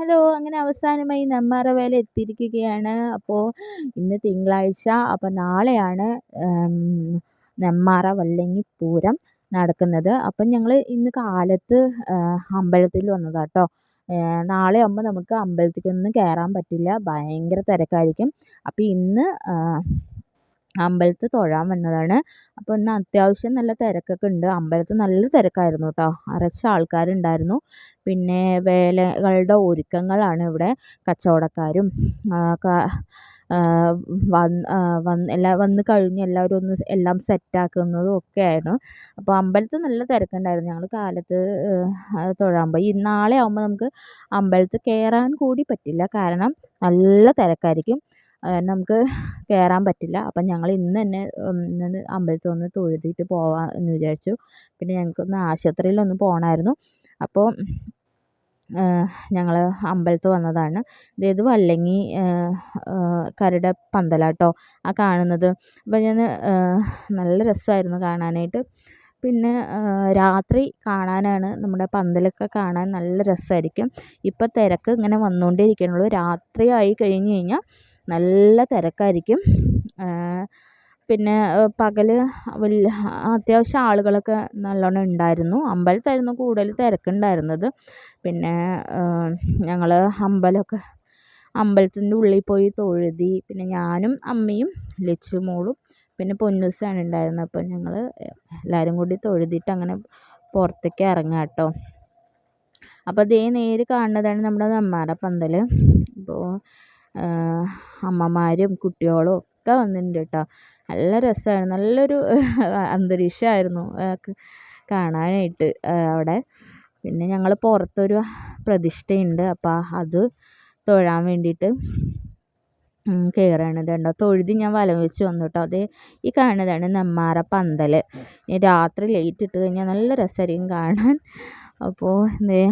Hello അങ്ങനെ അവസാനമായി നെമ്മാറ വേല എത്തിയിരിക്കുകയാണ്. അപ്പോൾ ഇന്ന് തിങ്കളാഴ്ച അപ്പോൾ നാളെയാണ് നെമ്മാറ വല്ലങ്ങി പൂരം നടക്കുന്നത്. അപ്പം ഞങ്ങൾ ഇന്ന് കാലത്ത് അമ്പലത്തിൽ വന്നതാണ് കേട്ടോ നാളെ ആകുമ്പോൾ നമുക്ക് അമ്പലത്തിലേക്കൊന്നും കയറാൻ പറ്റില്ല. ഭയങ്കര തിരക്കായിരിക്കും. അപ്പോൾ ഇന്ന് അമ്പലത്തിൽ തൊഴാൻ വന്നതാണ്. അപ്പോൾ ഇന്ന് അത്യാവശ്യം നല്ല തിരക്കൊക്കെ ഉണ്ട്. അമ്പലത്തിൽ നല്ല തിരക്കായിരുന്നു കേട്ടോ നിറച്ച് ആൾക്കാരുണ്ടായിരുന്നു. പിന്നെ വേലകളുടെ ഒരുക്കങ്ങളാണ് ഇവിടെ കച്ചവടക്കാരും എല്ലാ വന്ന് കഴിഞ്ഞ് എല്ലാവരും ഒന്ന് എല്ലാം സെറ്റാക്കുന്നതും ഒക്കെ ആയിരുന്നു അപ്പോൾ അമ്പലത്തിൽ നല്ല തിരക്കുണ്ടായിരുന്നു. ഞങ്ങൾ കാലത്ത് തൊഴാൻ പോയി. നാളെ ആകുമ്പോൾ നമുക്ക് അമ്പലത്തിൽ കയറാൻ കൂടി പറ്റില്ല. കാരണം നല്ല തിരക്കായിരിക്കും. നമുക്ക് കയറാൻ പറ്റില്ല. അപ്പം ഞങ്ങൾ ഇന്ന് തന്നെ ഇന്ന് അമ്പലത്തിൽ ഒന്ന് തൊഴുതിട്ട് പോവാം എന്ന് വിചാരിച്ചു. പിന്നെ ഞങ്ങൾക്കൊന്ന് ആശുപത്രിയിലൊന്ന് പോകണമായിരുന്നു അപ്പോൾ ഞങ്ങൾ അമ്പലത്തിൽ വന്നതാണ്. ഇത് വല്ലങ്ങി കരട് പന്തലാട്ടോ ആ കാണുന്നത്. അപ്പം ഞാൻ നല്ല രസമായിരുന്നു കാണാനായിട്ട്. പിന്നെ രാത്രി കാണാനാണ് നമ്മുടെ പന്തലൊക്കെ കാണാൻ നല്ല രസമായിരിക്കും. ഇപ്പം തിരക്ക് ഇങ്ങനെ വന്നുകൊണ്ടേ ഇരിക്കുന്നുള്ളൂ രാത്രിയായി കഴിഞ്ഞ് കഴിഞ്ഞാൽ നല്ല തിരക്കായിരിക്കും. പിന്നെ പകൽ വലിയ അത്യാവശ്യം ആളുകളൊക്കെ നല്ലോണം ഉണ്ടായിരുന്നു. അമ്പലത്തായിരുന്നു കൂടുതൽ തിരക്കുണ്ടായിരുന്നത്. പിന്നെ ഞങ്ങൾ അമ്പലമൊക്കെ അമ്പലത്തിന്റെ ഉള്ളിൽ പോയി തൊഴുതി. പിന്നെ ഞാനും അമ്മയും ലച്ചു മോളും പിന്നെ പൊന്നൂസാണ് ഉണ്ടായിരുന്നത് അപ്പോൾ ഞങ്ങൾ എല്ലാവരും കൂടി തൊഴുതിയിട്ട് അങ്ങനെ പുറത്തേക്ക് ഇറങ്ങാം കേട്ടോ. അപ്പോൾ അതേ നേര് കാണുന്നതാണ് നമ്മുടെ നെന്മാറ പന്തൽ അപ്പോൾ അമ്മമാരും കുട്ടികളും ഒക്കെ വന്നിട്ടുണ്ട് കേട്ടോ നല്ല രസമായിരുന്നു നല്ലൊരു അന്തരീക്ഷമായിരുന്നു കാണാനായിട്ട് അവിടെ. പിന്നെ ഞങ്ങൾ പുറത്തൊരു പ്രതിഷ്ഠയുണ്ട്. അപ്പോൾ അത് തൊഴാൻ വേണ്ടിയിട്ട് കയറണത് കേട്ടോ തൊഴുതി ഞാൻ വലം വെച്ച് വന്നു കേട്ടോ അത് ഈ കാണുന്നതാണ് നെന്മാറ പന്തൽ രാത്രി ലേറ്റ് ഇട്ട് കഴിഞ്ഞാൽ നല്ല രസമായിരിക്കും കാണാൻ. അപ്പോൾ എന്തേ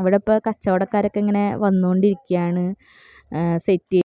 അവിടെ ഇപ്പോൾ കച്ചവടക്കാരൊക്കെ ഇങ്ങനെ വന്നുകൊണ്ടിരിക്കുകയാണ്. സെറ്റ്